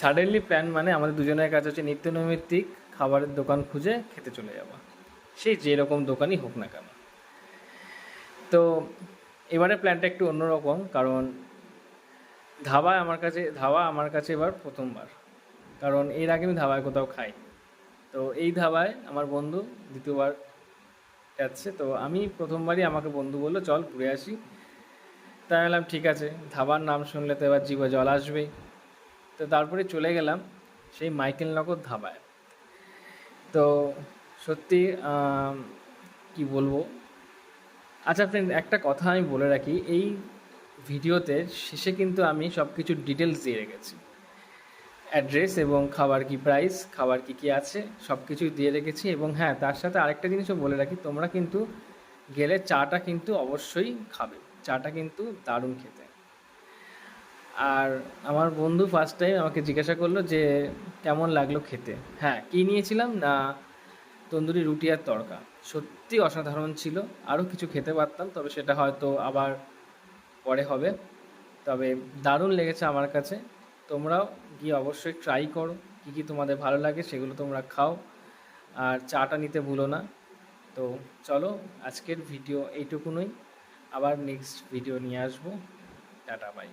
Suddenly plan মানে আমাদের দুজনের কাছে হচ্ছে নিত্য নৈমিত্তিক খাবারের দোকান খুঁজে খেতে চলে যাওয়া সেই যেরকম দোকানই হোক না কেন। তো এবারে প্ল্যানটা একটু অন্যরকম কারণ ধাবায় আমার কাছে, ধাবা আমার কাছে এবার প্রথমবার। কারণ এর আগে আমি ধাবায় কোথাও খাই। তো এই ধাবায় আমার বন্ধু দ্বিতীয়বার যাচ্ছে, তো আমি প্রথমবারই আমাকে বন্ধু বলল, চল ঘুরে আসি। তাই বললাম, ঠিক আছে। ধাবার নাম শুনলে তো এবার জিভে জল আসবেই। তো তারপরে চলে গেলাম সেই মাইকেল নগর ধাবায়। তো সত্যি কি বলব? আচ্ছা ফ্রেন্ড একটা কথা আমি বলে রাখি, এই ভিডিওতে শেষে কিন্তু আমি সব কিছু ডিটেলস দিয়ে রেখেছি। অ্যাড্রেস এবং খাবার কি প্রাইস খাবার কি কি আছে সব কিছুই দিয়ে রেখেছি এবং হ্যাঁ তার সাথে আরেকটা জিনিসও বলে রাখি, তোমরা কিন্তু গেলে চাটা কিন্তু অবশ্যই খাবে, চাটা কিন্তু দারুণ খেতে। আর আমার বন্ধু ফার্স্ট টাইম আমাকে জিজ্ঞাসা করল যে, কেমন লাগল খেতে? হ্যাঁ কী নিয়েছিলাম? না, তন্দুরি রুটি আর তড়কা। সত্যি অসাধারণ ছিল। আরও কিছু খেতে পারতাম, তবে সেটা হয়তো আবার পরে হবে। তবে দারুণ লেগেছে আমার কাছে। তোমরাও গিয়ে অবশ্যই ট্রাই করো। কী কী তোমাদের ভালো লাগে সেগুলো তোমরা খাও। আর চাটা নিতে ভুলো না। তো চলো, আজকের ভিডিও এইটুকুনই। আবার নেক্সট ভিডিও নিয়ে আসব। Tata bye